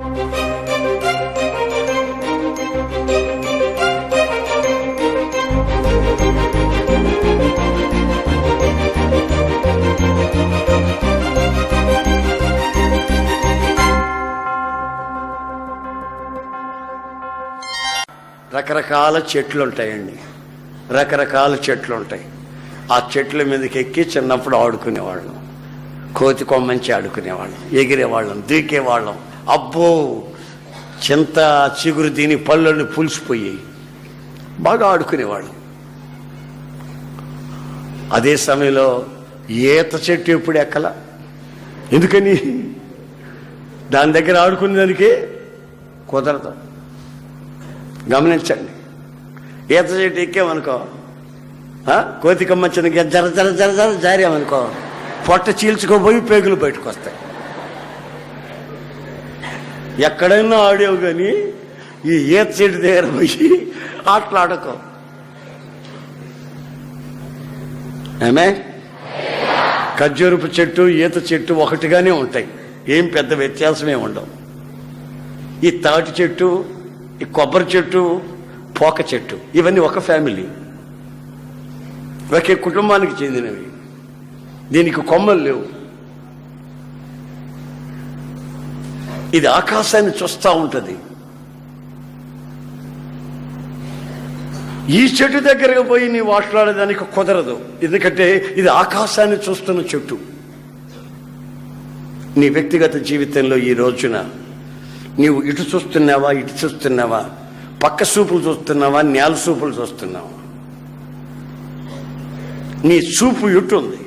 రకరకాల చెట్లు ఉంటాయండి రకరకాల చెట్లు ఉంటాయి ఆ చెట్ల మీదకి ఎక్కి చిన్నప్పుడు ఆడుకునేవాళ్ళం. కోతి కొమ్మంచి ఆడుకునేవాళ్ళం. ఎగిరేవాళ్ళం దూకేవాళ్ళం. అబ్బో చింత చిగురు దీని పళ్ళని పులిసిపోయాయి. బాగా ఆడుకునేవాళ్ళం. అదే సమయంలో ఈత చెట్టు ఎప్పుడు ఎక్కల? ఎందుకని? దాని దగ్గర ఆడుకునే దానికి కుదరదు. గమనించండి. ఈత చెట్టు ఎక్కామనుకో కోతికమ్మ చిన్న జర జర జర జర జారామనుకో పొట్ట చీల్చుకోపోయి పేగులు బయటకు వస్తాయి ఎక్కడైనా ఆడావు కానీ ఈ ఈత చెట్టు దగ్గర పోయి ఆటలాడకో. ఏమే ఖర్జూరపు చెట్టు ఈత చెట్టు ఒకటిగానే ఉంటాయి. ఏం పెద్ద వ్యత్యాసమే ఉండవు. ఈ తాటి చెట్టు ఈ కొబ్బరి చెట్టు పోక చెట్టు ఇవన్నీ ఒక ఫ్యామిలీ. ఒకే కుటుంబానికి చెందినవి. దీనికి కొమ్మలు లేవు. ఇది ఆకాశాన్ని చూస్తూ ఉంటుంది. ఈ చెట్టు దగ్గరకు పోయి నీ మాట్లాడేదానికి కుదరదు. ఎందుకంటే ఇది ఆకాశాన్ని చూస్తున్న చెట్టు. నీ వ్యక్తిగత జీవితంలో ఈ రోజున నీవు ఇటు చూస్తున్నావా ఇటు చూస్తున్నావా? పక్క చూపులు చూస్తున్నావా నేల చూపులు చూస్తున్నావా? నీ చూపు ఇటు ఉంది?